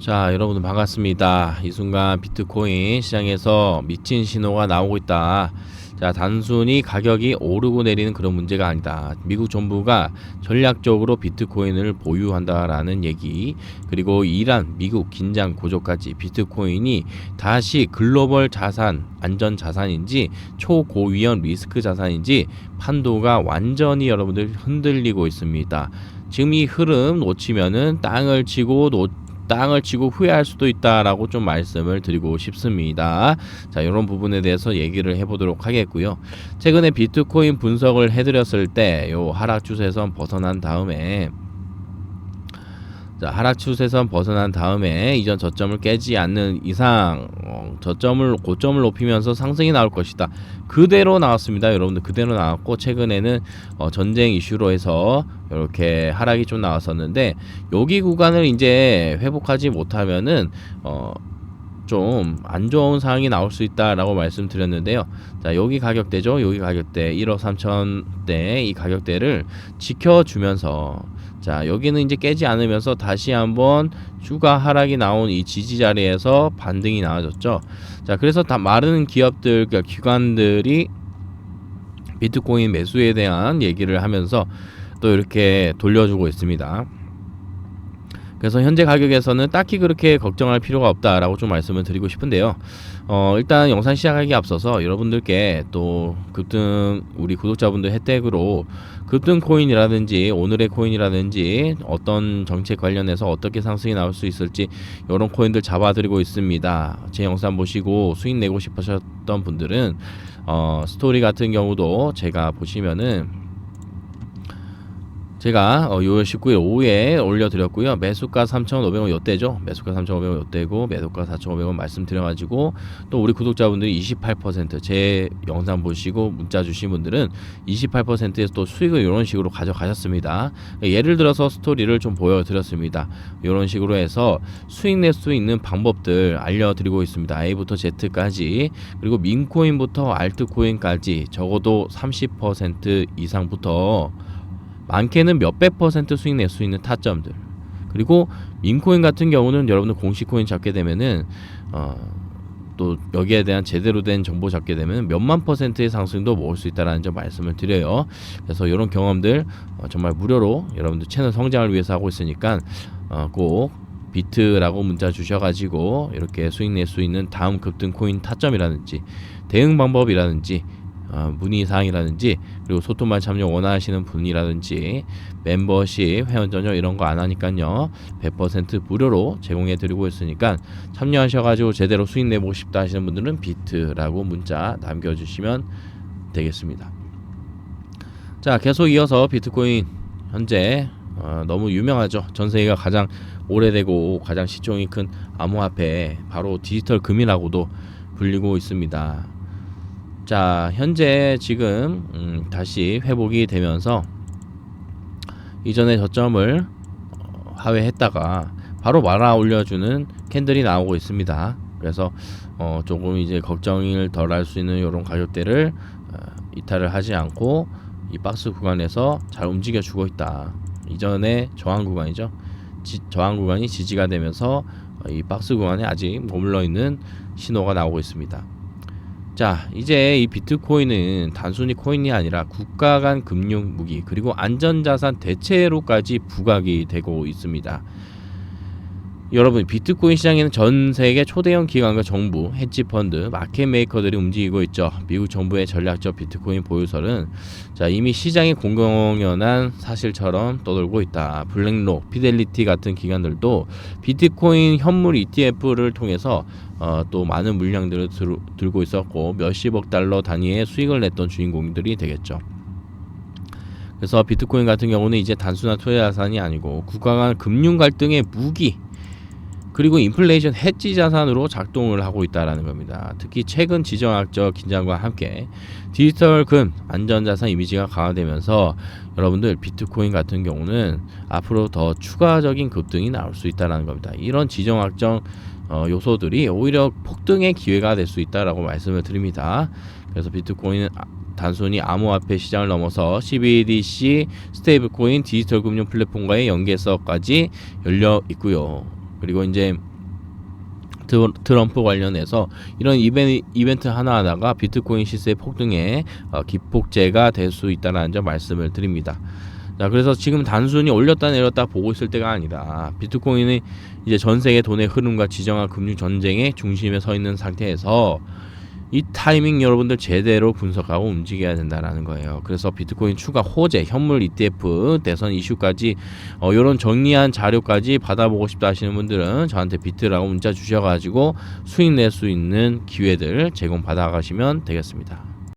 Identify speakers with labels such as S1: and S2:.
S1: 자, 여러분 반갑습니다. 이 순간 비트코인 시장에서 미친 신호가 나오고 있다. 자, 단순히 가격이 오르고 내리는 그런 문제가 아니다. 미국 정부가 전략적으로 비트코인을 보유한다라는 얘기, 그리고 이란, 미국 긴장 고조까지 비트코인이 다시 글로벌 자산, 안전 자산인지 초고위험 리스크 자산인지 판도가 완전히 여러분들 흔들리고 있습니다. 지금 이 흐름 놓치면은 땅을 치고 놓 땅을 치고 후회할 수도 있다라고 좀 말씀을 드리고 싶습니다. 자, 이런 부분에 대해서 얘기를 해보도록 하겠고요. 최근에 비트코인 분석을 해드렸을 때 요 하락 추세선 벗어난 다음에 자, 하락 추세선 벗어난 다음에 이전 저점을 깨지 않는 이상 어, 저점을 고점을 높이면서 상승이 나올 것이다. 그대로 나왔습니다. 여러분들 그대로 나왔고 최근에는 어, 전쟁 이슈로 해서 이렇게 하락이 좀 나왔었는데 여기 구간을 이제 회복하지 못하면은 어, 좀 안 좋은 상황이 나올 수 있다라고 말씀드렸는데요. 자, 여기 가격대죠. 여기 가격대 1억 3천대 이 가격대를 지켜주면서 자, 여기는 이제 깨지 않으면서 다시 한번 추가 하락이 나온 이 지지 자리에서 반등이 나와졌죠. 자, 그래서 다 많은 기업들, 그러니까 기관들이 비트코인 매수에 대한 얘기를 하면서 또 이렇게 돌려주고 있습니다. 그래서 현재 가격에서는 딱히 그렇게 걱정할 필요가 없다라고 좀 말씀을 드리고 싶은데요. 어, 일단 영상 시작하기 앞서서 여러분들께 또 급등 우리 구독자분들 혜택으로 급등 코인이라든지 오늘의 코인이라든지 어떤 정책 관련해서 어떻게 상승이 나올 수 있을지 이런 코인들 잡아드리고 있습니다. 제 영상 보시고 수익 내고 싶으셨던 분들은 어, 스토리 같은 경우도 제가 보시면은 제가 어, 6월 19일 오후에 올려드렸고요. 매수가 3,500원 요때죠. 매수가 3,500원 요때고 매도가 4,500원 말씀드려가지고 또 우리 구독자분들이 28%제 영상 보시고 문자 주신 분들은 28%에서 또 수익을 이런 식으로 가져가셨습니다. 예를 들어서 스토리를 좀 보여드렸습니다. 이런 식으로 해서 수익 낼 수 있는 방법들 알려드리고 있습니다. A부터 Z까지 그리고 민코인부터 알트코인까지 적어도 30% 이상부터 많게는 몇백 퍼센트 수익 낼 수 있는 타점들. 그리고 민코인 같은 경우는 여러분들 공식 코인 잡게 되면은 어, 또 여기에 대한 제대로 된 정보 잡게 되면 몇만 퍼센트의 상승도 모을 수 있다라는 점 말씀을 드려요. 그래서 이런 경험들 어, 정말 무료로 여러분들 채널 성장을 위해서 하고 있으니까 어, 꼭 비트라고 문자 주셔가지고 이렇게 수익 낼 수 있는 다음 급등 코인 타점이라든지 대응 방법이라든지 어, 문의 사항이라든지 그리고 소통만 참여 원하시는 분이라든지 멤버십 회원 전용 이런 거 안 하니까요. 100% 무료로 제공해 드리고 있으니까 참여하셔가지고 제대로 수익 내보고 싶다 하시는 분들은 비트라고 문자 남겨주시면 되겠습니다. 자 계속 이어서 비트코인 현재 어, 너무 유명하죠. 전 세계가 가장 오래되고 가장 시총이 큰 암호화폐 바로 디지털 금이라고도 불리고 있습니다 자 현재 지금 음, 다시 회복이 되면서 이전에 저점을 어, 하회했다가 바로 말아 올려주는 캔들이 나오고 있습니다. 그래서 어, 조금 이제 걱정을 덜 할 수 있는 이런 가격대를 어, 이탈을 하지 않고 이 박스 구간에서 잘 움직여 주고 있다. 이전에 저항 구간이죠. 지, 저항 구간이 지지가 되면서 어, 이 박스 구간에 아직 머물러 있는 신호가 나오고 있습니다. 자, 이제 이 비트코인은 단순히 코인이 아니라 국가 간 금융 무기 그리고 안전자산 대체로까지 부각이 되고 있습니다. 여러분 비트코인 시장에는 전 세계 초대형 기관과 정부, 헤지 펀드, 마켓 메이커들이 움직이고 있죠. 미국 정부의 전략적 비트코인 보유설은 자 이미 시장에 공공연한 사실처럼 떠돌고 있다. 블랙록, 피델리티 같은 기관들도 비트코인 현물 ETF를 통해서 어, 또 많은 물량들을 들, 들고 있었고 몇십억 달러 단위의 수익을 냈던 주인공들이 되겠죠. 그래서 비트코인 같은 경우는 이제 단순한 투자 자산이 아니고 국가 간 금융 갈등의 무기 그리고 인플레이션 해지 자산으로 작동을 하고 있다라는 겁니다. 특히 최근 지정학적 긴장과 함께 디지털 금 안전자산 이미지가 강화되면서 여러분들 비트코인 같은 경우는 앞으로 더 추가적인 급등이 나올 수 있다라는 겁니다. 이런 지정학적 어, 요소들이 오히려 폭등의 기회가 될 수 있다라고 말씀을 드립니다. 그래서 비트코인은 단순히 암호화폐 시장을 넘어서 CBDC, 스테이블코인, 디지털 금융 플랫폼과의 연계성까지 열려 있고요. 그리고 이제 트- 트럼프 관련해서 이런 이벤, 이벤트 하나하나가 비트코인 시세 폭등의 어, 기폭제가 될 수 있다는 점 말씀을 드립니다. 자, 그래서 지금 단순히 올렸다 내렸다 보고 있을 때가 아니라 비트코인이 이제 전 세계 돈의 흐름과 지정학 금융 전쟁의 중심에 서 있는 상태에서 이 타이밍 여러분들 제대로 분석하고 움직여야 된다라는 거예요. 그래서 비트코인 추가 호재, 현물 ETF, 대선 이슈까지 어, 이런 정리한 자료까지 받아보고 싶다 하시는 분들은 저한테 비트라고 문자 주셔가지고 수익 낼 수 있는 기회들 제공 받아가시면 되겠습니다.